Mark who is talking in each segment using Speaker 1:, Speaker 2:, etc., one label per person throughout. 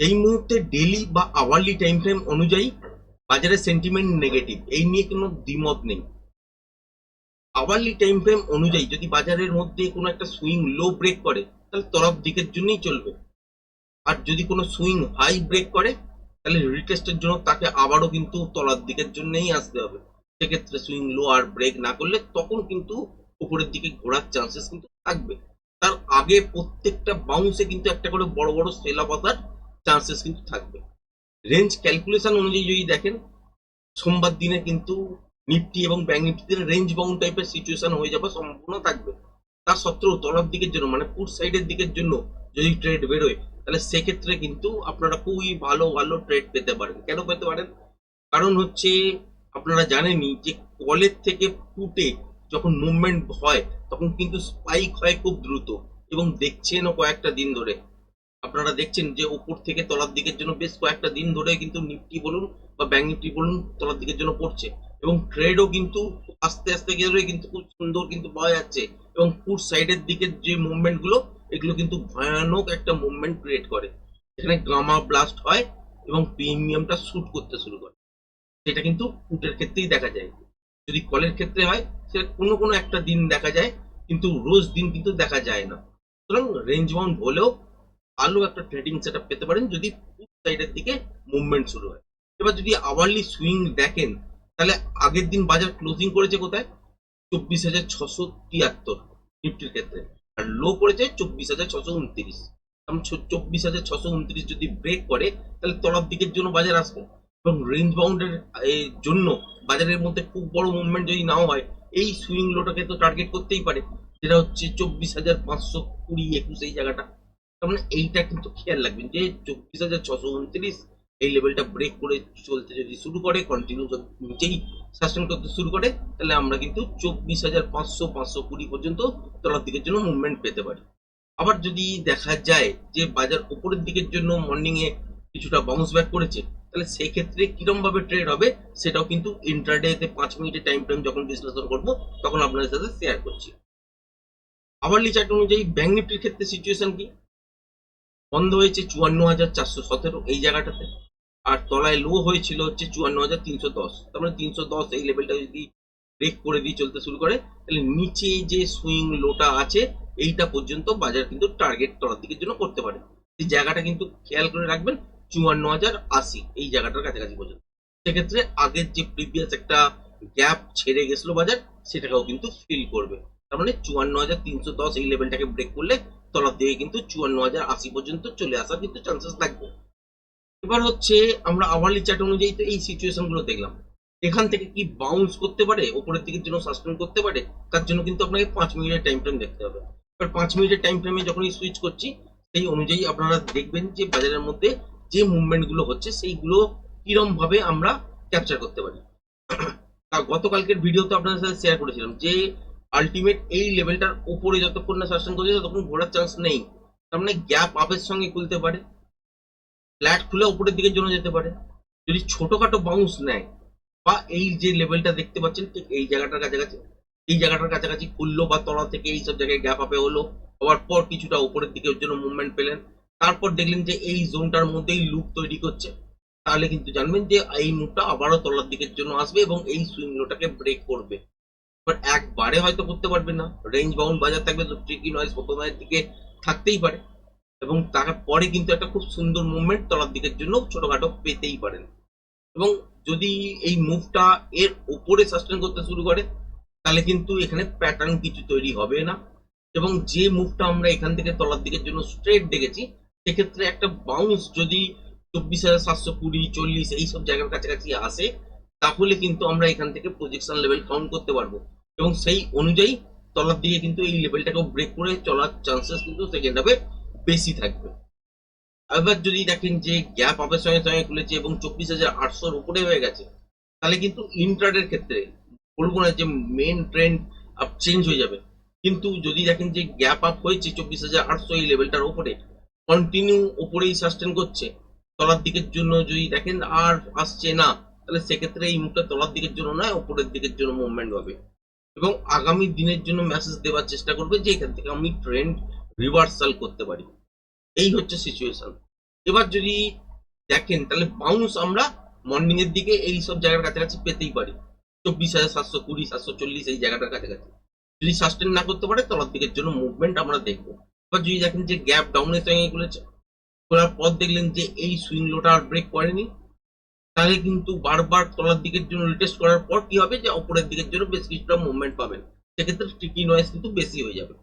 Speaker 1: এই মুহূর্তে ডেলি বা আওয়ারলি টাইম ফ্রেম অনুযায়ী বাজারের সেন্টিমেন্ট নেগেটিভ এই নিয়ে কোনো দ্বিমত নেই। আওয়ারলি টাইম ফ্রেম অনুযায়ী যদি বাজারের মধ্যে কোনো একটা সুইং লো ব্রেক করে, তাহলে তরফ দিকের জন্যই চলবে। আর যদি কোনো সুইং হাই ব্রেক করে, তাহলে রিটেস্টের জন্য তাকে আবারও কিন্তু তলার দিকের জন্যই আসতে হবে। সেক্ষেত্রে সুইং লো আর ব্রেক না করলে তখন কিন্তু উপরের দিকে ঘোরার চান্সেস কিন্তু থাকবে। তার আগে প্রত্যেকটা বাউন্সে কিন্তু একটা করে বড় বড় সেল আসার চান্সেস কিন্তু থাকবে। রেঞ্জ ক্যালকুলেশন অনুযায়ী যদি দেখেন, সোমবার দিনে কিন্তু নিফটি এবং ব্যাংক নিফটিতে রেঞ্জ বাউন্ড টাইপের সিচুয়েশন হয়ে যাওয়ার সম্ভাবনা থাকবে। তার সত্ত্বেও তলার দিকের জন্য মানে পুট সাইডের দিকের জন্য যদি ট্রেড বেরোয়, তাহলে সেক্ষেত্রে কিন্তু আপনারা খুবই ভালো ভালো ট্রেড পেতে পারেন। কেন পেতে পারেন? কারণ হচ্ছে আপনারা জানেনই যে কলের থেকে পুটে যখন মুভমেন্ট হয়, তখন কিন্তু স্পাইক হয় খুব দ্রুত এবং দেখছেনও কয়েকটা দিন ধরে। আপনারা দেখছেন যে উপর থেকে তলার দিকের জন্য বেশ কয়েকটা দিন ধরে কিন্তু নিফটি বলুন বা ব্যাংক নিফটি বলুন তলার দিকের জন্য পড়ছে। এবং ট্রেডও কিন্তু আস্তে আস্তে গেলে কিন্তু খুব সুন্দর কিন্তু পাওয়া যাচ্ছে। এবং পুট সাইডের দিকের যে মুভমেন্টগুলো, এগুলো কিন্তু ভয়ানক একটা মুভমেন্ট ক্রিয়েট করে। এখানে গামা ব্লাস্ট হয় এবং প্রিমিয়ামটা শুট করতে শুরু করে। সেটা কিন্তু পুটের ক্ষেত্রেই দেখা যায়। যদি কলের ক্ষেত্রে হয়, সেটা কোনো কোনো একটা দিন দেখা যায়, কিন্তু রোজ দিন কিন্তু দেখা যায় না। সুতরাং রেঞ্জ বাউন্ড হলেও ভালো একটা ট্রেডিং সেট পেতে পারেন যদি সাইডের দিকে মুভমেন্ট শুরু হয়। এবার যদি আওয়ারলি সুইং দেখেন, তাহলে আগের দিন বাজার ক্লোজিং করেছে কোথায়? চব্বিশ হাজার ছশো তিয়াত্তর নিফটির ক্ষেত্রে। আর লো করেছে চব্বিশ হাজার ছশো উনত্রিশ। চব্বিশ হাজার ছশো উনত্রিশ যদি ব্রেক করে, তাহলে তলার দিকের জন্য বাজার আসবে। এবং রেঞ্জ বাউন্ডের জন্য বাজারের মধ্যে খুব বড় মুভমেন্ট যদি নাও হয়, এই সুইং লোটাকে তো টার্গেট করতেই পারে। যেটা হচ্ছে চব্বিশ হাজার পাঁচশো কুড়ি একুশ এই জায়গাটা। তার মানে এইটা কিন্তু খেয়াল রাখবেন যে চব্বিশ হাজার ছশো উনত্রিশ এই লেভেলটা ব্রেক করে চলতে যদি শুরু করে কন্টিনিউ নিচেই সাস্টেন করতে শুরু করে, তাহলে আমরা কিন্তু চব্বিশ হাজার পাঁচশো পাঁচশো কুড়ি পর্যন্ত তলার দিকের জন্য মুভমেন্ট পেতে পারি। আবার যদি দেখা যায় যে বাজার উপরের দিকের জন্য মর্নিং এ কিছুটা বাউন্স ব্যাক করেছে, তাহলে সেই ক্ষেত্রে কিরম ভাবে ট্রেড হবে সেটাও কিন্তু ইন্টারডেতে পাঁচ মিনিটের টাইম ফ্রেম যখন বিশ্লেষণ করব, তখন আপনাদের সাথে শেয়ার করছি। আবার চার্ট অনুযায়ী ব্যাংক নিফটির ক্ষেত্রে সিচুয়েশন কি? বন্ধ হয়েছে চুয়ান্ন হাজার চারশো সতেরো এই জায়গাটাতে। আর তলায় লো হয়েছিল হচ্ছে চুয়ান্ন হাজার তিনশো দশ। তার মানে তিনশো দশ এই লেভেলটা যদি ব্রেক করে দিয়ে চলতে শুরু করে, তাহলে নিচে যে সুইং লোটা আছে, এইটা পর্যন্ত বাজার কিন্তু টার্গেট তলার দিকের জন্য করতে পারে। এই জায়গাটা কিন্তু খেয়াল করে রাখবেন, চুয়ান্ন হাজার আশি এই জায়গাটার কাছাকাছি পর্যন্ত। সেক্ষেত্রে আগের যে প্রিভিয়াস একটা গ্যাপ ছেড়ে গেছিল বাজার, সেটাকেও কিন্তু ফিল করবে। তার মানে চুয়ান্ন হাজার তিনশো দশ এই লেভেলটাকে ব্রেক করলে তলার দিকে কিন্তু চুয়ান্ন হাজার আশি পর্যন্ত চলে আসার কিন্তু চান্সেস থাকবে। এবার হচ্ছে আমরা আওয়ারলি চার্ট অনুযায়ী তো এই সিচুয়েশনগুলো দেখলাম। এখান থেকে কি বাউন্স করতে পারে? ওপরের দিকের জন্য সাসপেন্ড করতে পারে, তার জন্য কিন্তু আপনাকে পাঁচ মিনিটের টাইম ফ্রেম দেখতে হবে। এবার পাঁচ মিনিটের টাইম ফ্রেমে যখনই সুইচ করছি, সেই অনুযায়ী আপনারা দেখবেন যে বাজারের মধ্যে যে মুভমেন্টগুলো হচ্ছে, সেইগুলো কিরম ভাবে আমরা ক্যাপচার করতে পারি। গতকালকের ভিডিও তো আপনাদের সাথে শেয়ার করেছিলাম যে আলটিমেট এই লেভেলটার উপরে যতক্ষণ না সাসপেন্ড করছে, ততক্ষণ ঘোরার চান্স নেই। তার মানে গ্যাপ আপের সঙ্গে খুলতে পারে। ফ্ল্যাট খুলে উপরের দিকে জন্য যেতে পারে। যদি ছোটখাটো বাউন্স নেয়, বা এই যে লেভেলটা দেখতে পাচ্ছেন, ঠিক এই জায়গাটার কাছাকাছি, এই জায়গাটার কাছাকাছি খুললো বা তলা থেকে এই সব জায়গায় গ্যাপ আপে হলো, হওয়ার পর কিছুটা উপরের দিকে ওর জন্য মুভমেন্ট পেলেন। তারপর দেখলেন যে এই জোনটার মধ্যেই লুপ তৈরি করছে। তাহলে কিন্তু জানবেন যে এই মুভটা আবারও তলার দিকের জন্য আসবে এবং এই সুইং লোটাকে ব্রেক করবে। বাট একবারে হয়তো করতে পারবে না। রেঞ্জ বাউন্ড বাজার থাকবে তো ট্রিকি নয়েজ প্রথমের দিকে থাকতেই পারে। এবং তারপরে কিন্তু একটা খুব সুন্দর মুভমেন্ট তলার দিকের জন্য ছোটখাটো পেতেই পারেন। এবং যদি এই মুভটা এর উপরে সাস্টেন করতে শুরু করে, তাহলে কিন্তু এখানে প্যাটার্ন কিছু তৈরি হবে না। এবং যে মুভটা আমরা এখান থেকে তলার দিকের জন্য স্ট্রেট দেখেছি, সেক্ষেত্রে একটা বাউন্স যদি চব্বিশ হাজার সাতশো কুড়ি, চল্লিশ, এইসব জায়গার কাছাকাছি আসে, তাহলে কিন্তু আমরা এখান থেকে প্রজেকশন লেভেল কাউন্ট করতে পারব। এবং সেই অনুযায়ী তলার দিকে কিন্তু এই লেভেলটাকেও ব্রেক করে চলার চান্সেস কিন্তু সেকেন্ড হাফে বেশি থাকবে। এবার যদি দেখেন যে গ্যাপ আপের সঙ্গে সঙ্গে খুলেছে এবং চব্বিশ হাজার আটশোর উপরে হয়ে গেছে, তাহলে কিন্তু ইন্ট্রাডের ক্ষেত্রে বলব না যে মেন ট্রেন্ড আপ চেঞ্জ হয়ে যাবে। কিন্তু যদি দেখেন যে গ্যাপ আপ হয়েছে চব্বিশ হাজার আটশো এই লেভেলটার উপরে কন্টিনিউ ওপরেই সাস্টেন করছে, তলার দিকের জন্য যদি দেখেন আর আসছে না, তাহলে সেক্ষেত্রে এই মুখটা তলার দিকের জন্য নয়, উপরের দিকের জন্য মুভমেন্ট হবে। এবং আগামী দিনের জন্য মেসেজ দেওয়ার চেষ্টা করবে যে এখান থেকে আমি ট্রেন্ড রিভার্সাল করতে পারি। এই হচ্ছে সিচুয়েশন এবার যদি দেখেন, তাহলে বাউন্স আমরা মর্নিং এর দিকে এই সব জায়গার কাছাকাছি পেতেই পারি। চব্বিশ হাজার সাতশো কুড়ি, সাতশো চল্লিশ এই জায়গাটার কাছাকাছি। যদি সাস্টেন না করতে পারে, তলার দিকের জন্য মুভমেন্ট আমরা দেখব। এবার যদি দেখেন যে গ্যাপ ডাউনের সঙ্গে খুলেছে খোলার পর দেখলেন যে এই সুইং লোটা আর ব্রেক করেনি। তাহলে কিন্তু বারবার তলার দিকের জন্য রিটেস্ট করার পর কি হবে? যে অপরের দিকের জন্য বেশ কিছুটা মুভমেন্ট পাবেন। সেক্ষেত্রে স্টিকি নয়েস কিন্তু বেশি হয়ে যাবে।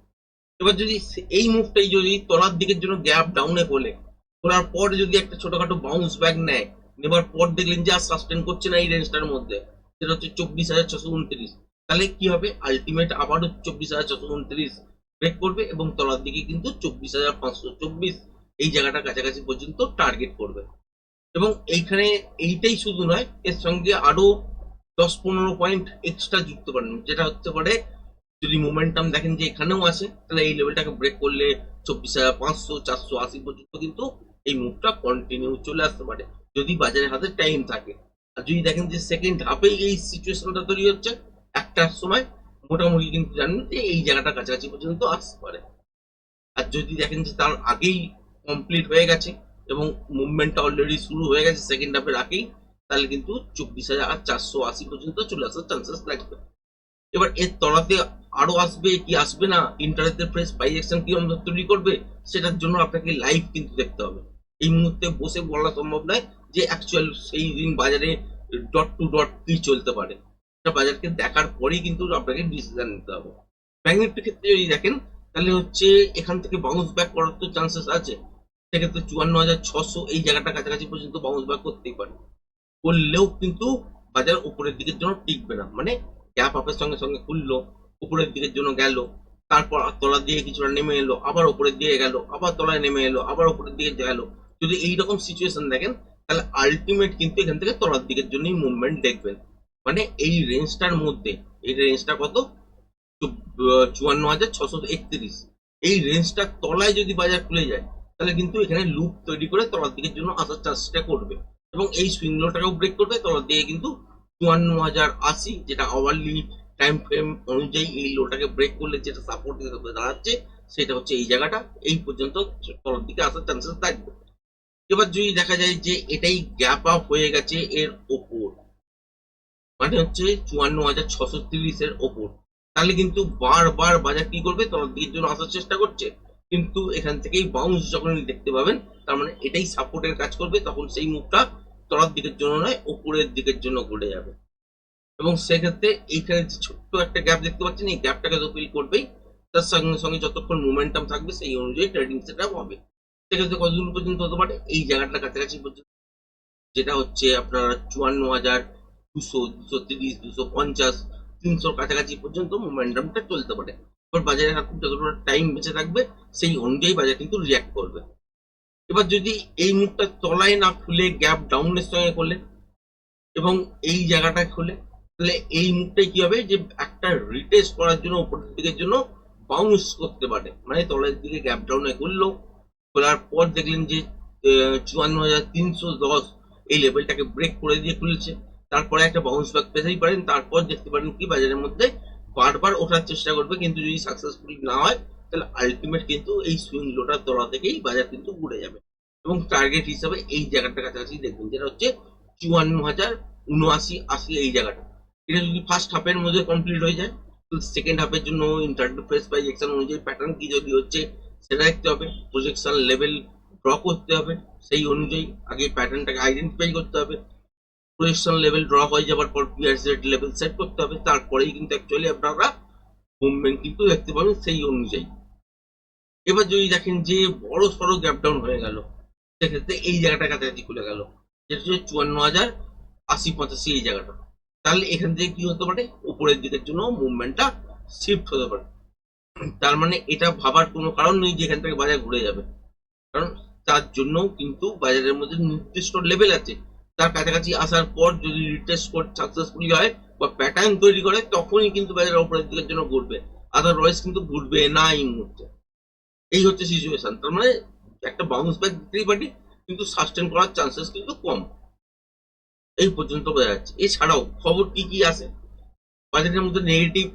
Speaker 1: এবার যদি এই মুভটাই যদি তলার দিকের জন্য গ্যাপ ডাউনে খোলে, খোলার পর যদি একটা ছোটখাটো বাউন্স ব্যাক নেয়, নেবার পর দেখলেন যে আর সাস্টেন করছে না এই রেঞ্জটার মধ্যে, সেটা হচ্ছে চব্বিশ হাজার ছশো উনত্রিশ। তাহলে কি হবে? আলটিমেট আবারও চব্বিশ হাজার ছশো উনত্রিশ ব্রেক করবে এবং তলার দিকে কিন্তু চব্বিশ হাজার পাঁচশো চব্বিশ এই জায়গাটা কাছাকাছি পর্যন্ত টার্গেট করবে। এবং এইখানে এইটাই শুধু নয়, এর সঙ্গে আরও দশ পনেরো পয়েন্ট এক্সট্রা যুক্ত করেন যেটা হতে পারে, যদি মোমেন্টাম দেখেন যে এখানেও আছে, তাহলে এই লেভেলটাকে ব্রেক করলে চব্বিশ হাজার পাঁচশো, চারশো আশি পর্যন্ত কিন্তু এই মুভটা কন্টিনিউ চলে আসতে পারে, যদি বাজারের হাতে টাইম থাকে। আর যদি দেখেন যে সেকেন্ড হাফেই এই সিচুয়েশনটা তৈরি হচ্ছে একটার সময় মোটামুটি কিন্তু জানেন যে এই জায়গাটা কাছাকাছি পর্যন্ত আসতে পারে। আর যদি দেখেন যে তার আগেই কমপ্লিট হয়ে গেছে এবং মুভমেন্টটা অলরেডি শুরু হয়ে গেছে সেকেন্ড হাফের আগেই, তাহলে কিন্তু চব্বিশ হাজার চারশো আশি পর্যন্ত চলে আসার চান্সেস থাকবে এবার এর তলাতে আরও আসবে কি আসবে না ইন্টারনেটের প্রেস পাইজেকশন কি আমরা তৈরি করবে, সেটার জন্য আপনাকে লাইভ কিন্তু দেখতে হবে। এই মুহূর্তে বসে বলা সম্ভব নয় যে অ্যাকচুয়াল সেই দিন বাজারে ডট টু ডট কি চলতে পারে। এটা বাজারকে দেখার পরেই কিন্তু আপনাকে ডিসিশন নিতে হবে। ব্যাংক নিফটির ক্ষেত্রে যদি দেখেন, তাহলে হচ্ছে এখান থেকে বাউন্স ব্যাক করার তো চান্সেস আছে। সেক্ষেত্রে চুয়ান্ন হাজার ছশো এই জায়গাটা কাছাকাছি পর্যন্ত বাউন্স ব্যাক করতেই পারে। করলেও কিন্তু বাজার উপরের দিকের জন্য টিকবে না। মানে গ্যাপ আপের সঙ্গে সঙ্গে খুললো, উপরের দিকের জন্য গেল, তারপর তলার দিকে কিছুটা নেমে এলো, আবার উপরের দিকে গেল, আবার তলায় নেমে এলো, আবার উপরের দিকে গেল। যদি এইরকম সিচুয়েশন দেখেন, তাহলে আলটিমেট কিন্তু এখান থেকে তলার দিকের জন্যই মুভমেন্ট দেখবেন। মানে এই রেঞ্জটার মধ্যে, এই রেঞ্জটা কত? চুয়ান্ন হাজার ছশো একত্রিশ। এই রেঞ্জটার তলায় যদি বাজার খুলে যায় তাহলে কিন্তু এখানে লুপ তৈরি করে তলার দিকের জন্য আসার চান্সটা করবে। এবং এই সুইং ব্রেক করবে, তলার দিকে কিন্তু চুয়ান্ন হাজার আশি, যেটা আওয়ারলি টাইম ফ্রেম অনুযায়ী এই লোটাকে ব্রেক করলে যেটা সাপোর্ট দাঁড়াচ্ছে, সেটা হচ্ছে এই জায়গাটা। এই পর্যন্ত তলার দিকে আসার চান্সেস থাকবে। এবার যদি দেখা যায় যে এটাই গ্যাপ আপ হয়ে গেছে এর ওপর মানে হচ্ছে চুয়ান্ন হাজার ছশো তিরিশের ওপর, তাহলে কিন্তু বারবার বাজার কি করবে? তলার দিকের জন্য আসার চেষ্টা করছে। কিন্তু এখান থেকেই বাউন্স যখন দেখতে পাবেন, তার মানে এটাই সাপোর্টের কাজ করবে, তখন সেই মুখটা তলার দিকের জন্য নয়, উপরের দিকের জন্য ঘুরে যাবে। এবং সেক্ষেত্রে এইখানে যে ছোট্ট একটা গ্যাপ দেখতে পাচ্ছেন, এই গ্যাপটাকে তো ফিল করবেই। তার সঙ্গে সঙ্গে যতক্ষণ মোমেন্টাম থাকবে, সেই অনুযায়ী ট্রেডিং সেট হবে। সেক্ষেত্রে কতদূর পর্যন্ত হতে পারে? এই জায়গাটার কাছাকাছি পর্যন্ত, যেটা হচ্ছে আপনার চুয়ান্ন হাজার দুশো দুশো তিরিশ, দুশো পঞ্চাশ, তিনশোর কাছাকাছি পর্যন্ত মোমেন্টামটা চলতে পারে। এবার বাজারের হাতে যতটা টাইম বেঁচে থাকবে, সেই অনুযায়ী বাজার কিন্তু রিয়াক্ট করবে। এবার যদি এই মুখটা তলায় না খুলে গ্যাপ ডাউনের সঙ্গে খোলে এবং এই জায়গাটা খোলে, তাহলে এই মুখটাই কি হবে? যে একটা রিটেস্ট করার জন্য উপরের দিকের জন্য বাউন্স করতে পারে। মানে তলের দিকে গ্যাপ ডাউনে খুললো, খোলার পর দেখলেন যে চুয়ান্ন হাজার তিনশো দশ এই লেভেলটাকে ব্রেক করে দিয়ে খুলছে। তারপরে একটা বাউন্স ব্যাক পেতেই পারেন। তারপর দেখতে পারেন কি, বাজারের মধ্যে বারবার ওঠার চেষ্টা করবে, কিন্তু যদি সাকসেসফুল না হয়, তাহলে আলটিমেট কিন্তু এই সুইং লোটার তলা থেকেই বাজার কিন্তু ঘুরে যাবে। এবং টার্গেট হিসাবে এই জায়গাটার কাছাকাছি দেখবেন যেটা হচ্ছে চুয়ান্ন হাজার উনআশি, আশি এই জায়গাটা। এটা যদি ফার্স্ট হাফের মধ্যে কমপ্লিট হয়ে যায়, তো সেকেন্ড হাফের জন্য ইন্টারফেস প্রাইজেকশন অনুযায়ী প্যাটার্ন কি যদি হচ্ছে, সেটা দেখতে হবে। প্রজেকশন লেভেল ড্র করতে হবে, সেই অনুযায়ী আগে প্যাটার্নটাকে আইডেন্টিফাই করতে হবে। প্রজেকশন লেভেল ড্র হয়ে যাওয়ার পর পিআরসেট লেভেল সেট করতে হবে। তারপরেই কিন্তু অ্যাকচুয়ালি আপনারা মুভমেন্ট কিন্তু দেখতে পাবেন সেই অনুযায়ী। এবার যদি দেখেন যে বড় সড়ো গ্যাপ ডাউন হয়ে গেল, সেক্ষেত্রে এই জায়গাটা কাছাকাছি খুলে গেল। যেটা হচ্ছে চুয়ান্ন হাজার আশি পঁচাশি এই জায়গাটা। তাহলে এখান থেকে কি হতে পারে? উপরের দিকের জন্য মুভমেন্টটা শিফট হতে পারে। তার মানে এটা ভাবার কোনো কারণ নেই যে এখান থেকে বাজার ঘুরে যাবে। কারণ তার জন্য কিন্তু বাজারের মধ্যে নির্দিষ্ট লেভেল আছে। তার কাছাকাছি আসার পর যদি রিটেস্ট করে সাকসেসফুলি হয় বা প্যাটার্ন তৈরি করে, তখনই কিন্তু বাজার উপরের দিকের জন্য ঘুরবে। আদার আদারওয়াইজ কিন্তু ঘুরবে না এই মুহূর্তে। এই হচ্ছে সিচুয়েশন তার মানে একটা বাউন্স ব্যাক দিতেই পারি, কিন্তু সাস্টেন করার চান্সেস কিন্তু কম। এই পর্যন্ত বোঝা যাচ্ছে। এছাড়াও খবর কি কি আসে বাজারের মধ্যে নেগেটিভ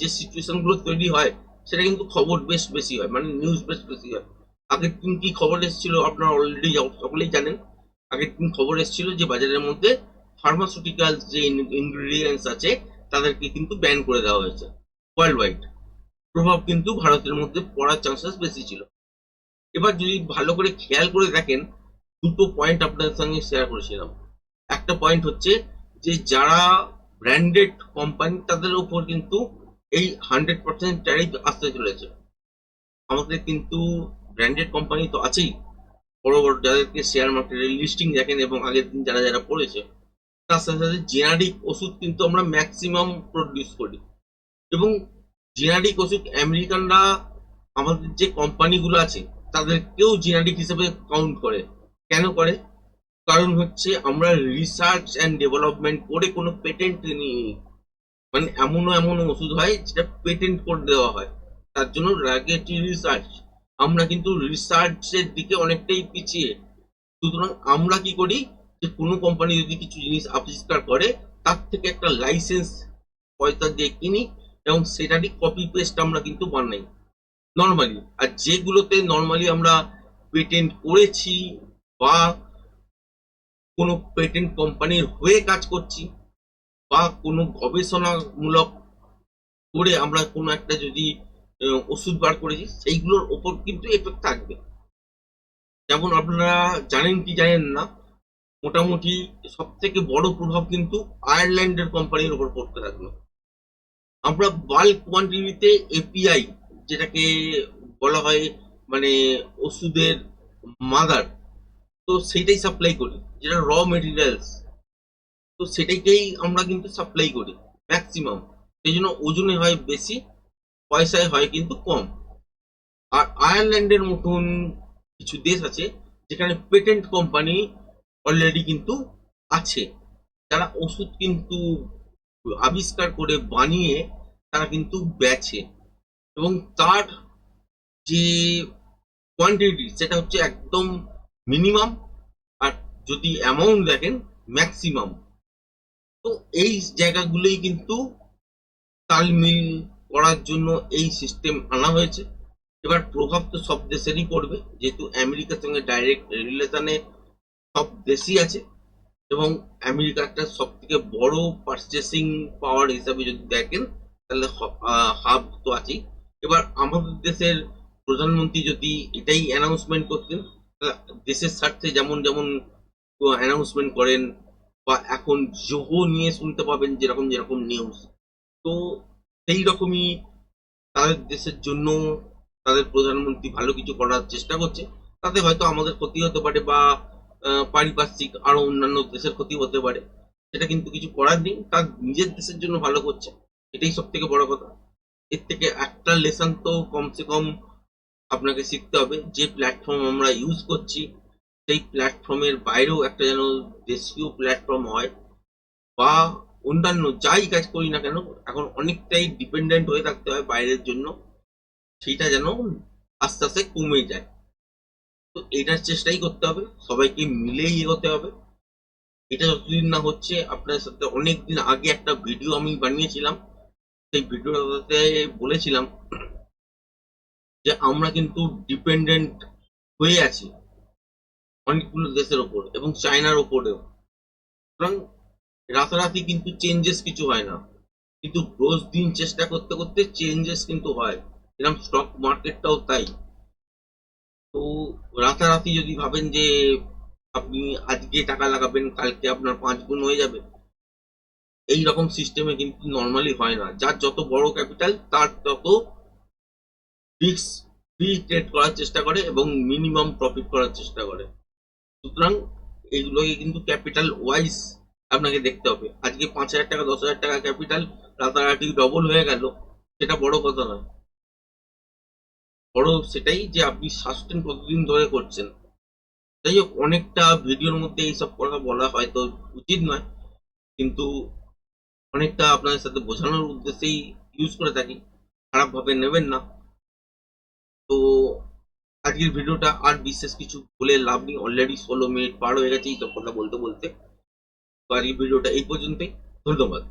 Speaker 1: যে সিচুয়েশনগুলো তৈরি হয়, সেটা কিন্তু খবর বেশ বেশি হয়। মানে নিউজ বেশ বেশি হয়। আগের দিন কি খবর এসেছিল আপনারা অলরেডি সকলেই জানেন। আগের দিন খবর এসেছিল যে বাজারের মধ্যে ফার্মাসিউটিক্যাল যে ইনগ্রিডিয়েন্টস আছে, তাদেরকে কিন্তু ব্যান করে দেওয়া হয়েছে ওয়ার্ল্ড ওয়াইড প্রভাব কিন্তু ভারতের মধ্যে পড়ার চান্সেস বেশি ছিল। এবার যদি ভালো করে খেয়াল করে দেখেন, দুটো পয়েন্ট আপনাদের সঙ্গে শেয়ার করেছিলাম। একটা পয়েন্ট হচ্ছে যে যারা ব্র্যান্ডেড কোম্পানি তাদের উপর কিন্তু এই হান্ড্রেড পার্সেন্ট ট্যারিফ আসতে চলেছে। আমাদের কিন্তু ব্র্যান্ডেড কোম্পানি তো আছেই। বড় বড় যাদেরকে শেয়ার মার্কেটের লিস্টিং দেখেন এবং আগের দিন যারা যারা পড়েছে তার সাথে সাথে জেনারিক ওষুধ কিন্তু আমরা ম্যাক্সিমাম প্রডিউস করি। এবং জেনারিক ওষুধ আমেরিকানরা আমাদের যে কোম্পানিগুলো আছে, তাদেরকেও জেনারিক হিসেবে কাউন্ট করে। কেন করে? কারণ হচ্ছে আমরা রিসার্চ অ্যান্ড ডেভেলপমেন্ট করে কোনো পেটেন্ট নিই মানে এমনও এমন ওষুধ হয় যেটা পেটেন্ট করে দেওয়া হয়। তার জন্য রেগুলেটরি রিসার্চ আমরা কিন্তু রিসার্চের দিকে অনেকটাই পিছিয়ে। সুতরাং আমরা কি করি যে, কোনো কোম্পানি যদি কিছু জিনিস আবিষ্কার করে, তার থেকে একটা লাইসেন্স পয়সা দিয়ে কিনি এবং সেটারই কপি পেস্ট আমরা কিন্তু বানাই। নর্মালি আর যেগুলোতে নর্মালি আমরা পেটেন্ট করেছি বা কোনো পেটেন্ট কোম্পানির হয়ে কাজ করছি বা কোনো গবেষণামূলক করে আমরা কোনো একটা যদি ওষুধ বার করেছি, সেইগুলোর ওপর কিন্তু এফেক্ট থাকবে। যেমন আপনারা জানেন কি জানেন না, মোটামুটি সব থেকে বড় প্রভাব কিন্তু আয়ারল্যান্ডের কোম্পানির উপর পড়তে থাকল। আমরা বাল্ক কোয়ান্টিটিতে এপিআই যেটাকে বলা হয় মানে ওষুধের মাদার তো সেটাই সাপ্লাই করি, যেটা র মেটেরিয়ালস তো সেটাকেই আমরা কিন্তু সাপ্লাই করি ম্যাক্সিমাম সেই জন্য ওজনে হয় বেশি পয়সায় হয় কিন্তু কম। আর আয়ারল্যান্ডের মতন কিছু দেশ আছে যেখানে পেটেন্ট কোম্পানি অলরেডি কিন্তু আছে। তারা ওষুধ কিন্তু আবিষ্কার করে বানিয়ে তারা কিন্তু বেচে। এবং তার যে কোয়ান্টিটি সেটা হচ্ছে একদম মিনিমাম আর যদি অ্যামাউন্ট দেখেন ম্যাক্সিমাম তো এই জায়গাগুলোই কিন্তু তালমিল করার জন্য এই সিস্টেম আনা হয়েছে। এবার প্রভাব তো সব দেশেরই পড়বে, যেহেতু আমেরিকার সঙ্গে ডাইরেক্ট রিলেশনে সব দেশই আছে এবং আমেরিকা একটা সব থেকে বড় পারচেসিং পাওয়ার হিসাবে যদি দেখেন, তাহলে হাব তো আছেই। এবার আমাদের দেশের প্রধানমন্ত্রী যদি এটাই অ্যানাউন্সমেন্ট করতেন দেশের স্বার্থে যেমন যেমন অ্যানাউন্সমেন্ট করেন বা এখন জোহো নিয়ে শুনতে পাবেন যেরকম যেরকম নিউজ তো সেই রকমই তাদের দেশের জন্য তাদের প্রধানমন্ত্রী ভালো কিছু করার চেষ্টা করছে। তাতে হয়তো আমাদের ক্ষতি হতে পারে বা পারিপার্শ্বিক আরও অন্যান্য দেশের ক্ষতি হতে পারে। সেটা কিন্তু কিছু করার নেই। তার নিজের দেশের জন্য ভালো করছে। এটাই সব থেকে বড় কথা। এর থেকে একটা লেসন তো কমসে কম আপনাকে শিখতে হবে। যে প্ল্যাটফর্ম আমরা ইউজ করছি, সেই প্ল্যাটফর্মের বাইরেও একটা যেন দেশীয় প্ল্যাটফর্ম হয় বা অন্যান্য যাই কাজ করি না কেন, এখন অনেকটাই ডিপেন্ডেন্ট হয়ে থাকতে হয় বাইরের জন্য। সেটা যেন আস্তে আস্তে কমে যায়। তো এটার চেষ্টাই করতে হবে, সবাইকে মিলেই এগোতে হবে। এটা যতদিন না হচ্ছে, আপনার সাথে অনেক দিন আগে একটা ভিডিও আমি বানিয়েছিলাম। সেই ভিডিওটাতে বলেছিলাম যে আমরা কিন্তু ডিপেন্ডেন্ট হয়ে আছি অনেকগুলো দেশের ওপর এবং চায়নার ওপরেও। সুতরাং রাতারাতি কিন্তু চেঞ্জেস কিছু হয় না। কিন্তু রোজ দিন চেষ্টা করতে করতে চেঞ্জেস কিন্তু হয়। এরকম স্টক মার্কেটটাও তাই। তো রাতারাতি যদি ভাবেন যে, আপনি আজকে টাকা লাগাবেন, কালকে আপনার পাঁচ গুণ হয়ে যাবে। এই রকম সিস্টেমে কিন্তু নর্মালি হয় না। যার যত বড় ক্যাপিটাল তার তত রিস্ক ফ্রি ট্রেড করার চেষ্টা করে এবং মিনিমাম প্রফিট করার চেষ্টা করে। সুতরাং এইগুলোকে কিন্তু ক্যাপিটাল ওয়াইজ আপনাকে দেখতে হবে। আজকে পাঁচ হাজার টাকা, দশ হাজার টাকা ক্যাপিটাল রাতারাতি ডবল হয়ে গেল, সেটা বড় কথা নয়। বড় সেটাই যে আপনি সাস্টেন কতদিন ধরে করছেন। যাই হোক, অনেকটা ভিডিওর মধ্যে এইসব কথা বলা হয়তো উচিত নয়, কিন্তু অনেকটা আপনাদের সাথে বোঝানোর উদ্দেশ্যেই ইউজ করে থাকি। খারাপভাবে নেবেন না। তো আজকের ভিডিওটা আর বিশেষ কিছু বলে লাভ নেই। অলরেডি ষোলো মিনিট পার হয়ে গেছে এইসব কথা বলতে বলতে। তো এই ভিডিওটা এই পর্যন্তই ধন্যবাদ।